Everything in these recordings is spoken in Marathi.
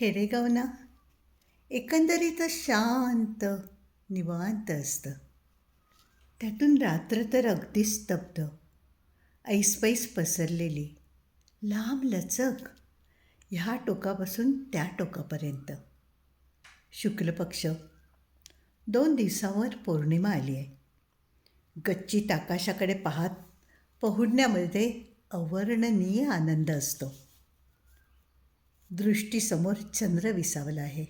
खेडेगाव ना एकंदरीतच शांत निवांत असतं. त्यातून रात्र तर अगदी स्तब्ध. ऐसपैस पसरलेली लांब लचक ह्या टोकापासून त्या टोकापर्यंत. शुक्ल पक्ष दोन दिवसावर पौर्णिमा आली आहे. गच्चीत आकाशाकडे पाहत पहुडण्यामध्ये अवर्णनीय आनंद असतो. दृष्टीसमोर चंद्र विसावला आहे.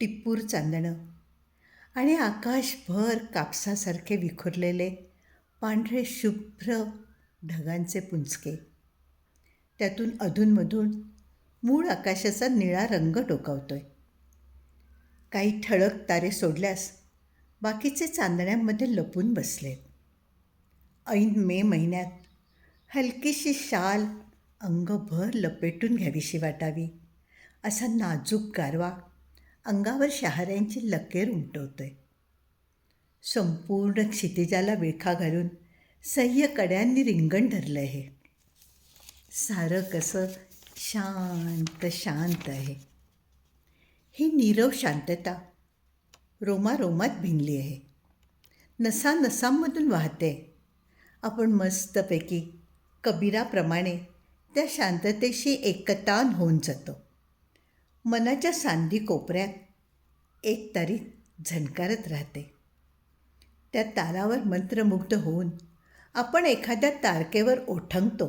टिप्पूर चांदणं आणि आकाशभर कापसासारखे विखुरलेले पांढरे शुभ्र ढगांचे पुंचके त्यातून अधूनमधून मूळ आकाशाचा निळा रंग डोकावतोय काही ठळक तारे सोडल्यास बाकीचे चांदण्यांमध्ये लपून बसलेत. ऐन मे महिन्यात हलकीशी शाल अंगभर लपेटून घ्यावीशी वाटावी. असा नाजूक गारवा अंगावर शहाऱ्यांची लकेर उमटवतोय. संपूर्ण क्षितिजाला विळखा घालून सह्य कड्यांनी रिंगण धरलं आहे सारं कसं शांत शांत आहे. ही नीरव शांतता रोमारोमात भिनली आहे. नसा नसांमधून वाहते. आपण मस्तपैकी कबीराप्रमाणे त्या शांततेशी एकतान होऊन जातो. मनाच्या सांधी कोपऱ्यात एक तारी झणकारत राहते. त्या तारावर मंत्रमुग्ध होऊन आपण एखाद्या तारकेवर ओठंगतो.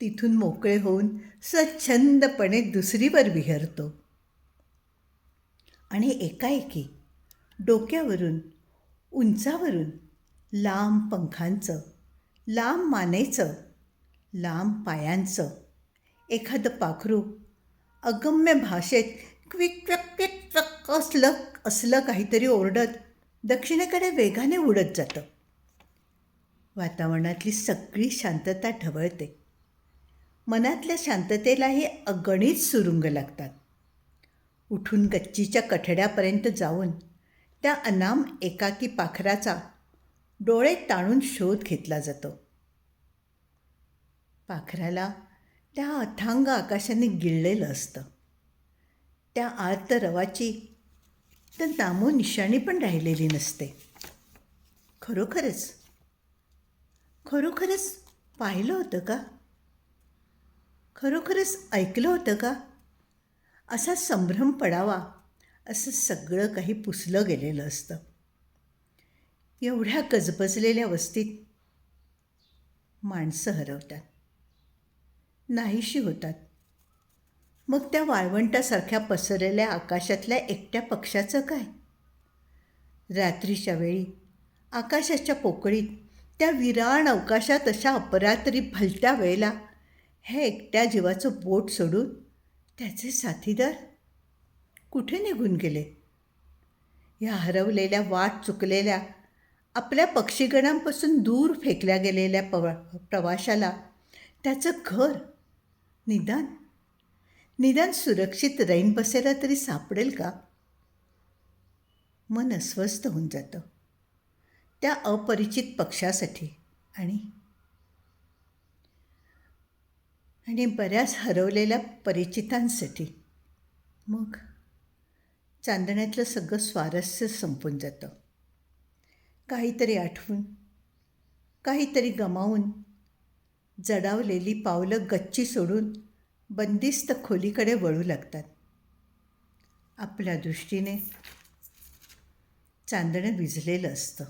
तिथून मोकळे होऊन स्वच्छंदपणे दुसरीवर विहरतो. आणि एकाएकी डोक्यावरून उंचावरून लांब पंखांचं लांब मानेचं लांब पायांचं. एखादं पाखरू अगम्य भाषेत क्विक क्विक क्विक क्वक असलं असलं काहीतरी ओरडत दक्षिणेकडे वेगाने उडत जातं. वातावरणातली सगळी शांतता ढवळते. मनातल्या शांततेलाही अगणित सुरुंग लागतात. उठून गच्चीच्या कठड्यापर्यंत जाऊन त्या अनाम एकाकी पाखराचा डोळे ताणून शोध घेतला जातो. पाखराला त्या अथांग आकाशाने गिळलेलं असतं. त्या आर्त रवाची तर नामो निशाणी पण राहिलेली नसते. खरोखरच? खरोखरच पाहिलं होतं का? खरोखरच ऐकलं होतं का? असा संभ्रम पडावा असं सगळं काही पुसलं गेलेलं असतं. एवढ्या गजबजलेल्या वस्तीत माणसं हरवतात. नाहीशी होतात. मग त्या वाळवंटासारख्या पसरलेल्या आकाशातल्या एकट्या पक्षाचं काय? रात्रीच्या वेळी आकाशाच्या पोकळीत त्या विराण अवकाशात अशा अपरात्री भलत्या वेळेला हे एकट्या जीवाचं बोट सोडून त्याचे साथीदार कुठे निघून गेले? या हरवलेल्या वाट चुकलेल्या आपल्या पक्षीगणांपासून दूर फेकल्या गेलेल्या पवा प्रवाशाला त्याचं घर निदान? निदान सुरक्षित रैन बसेला तरी सापडेल का? मन अस्वस्थ होऊन जातं. त्या अपरिचित पक्षासाठी. आणि? आणि बऱ्याच हरवलेल्या परिचितांसाठी. मग? चांदण्यातलं सगळं स्वारस्य संपून जातं. काहीतरी आठवून काहीतरी गमावून जडावलेली पावलं गच्ची सोडून बंदिस्त खोलीकडे वळू लागतात. आपल्या दृष्टीने चांदणं विझलेलं असतं.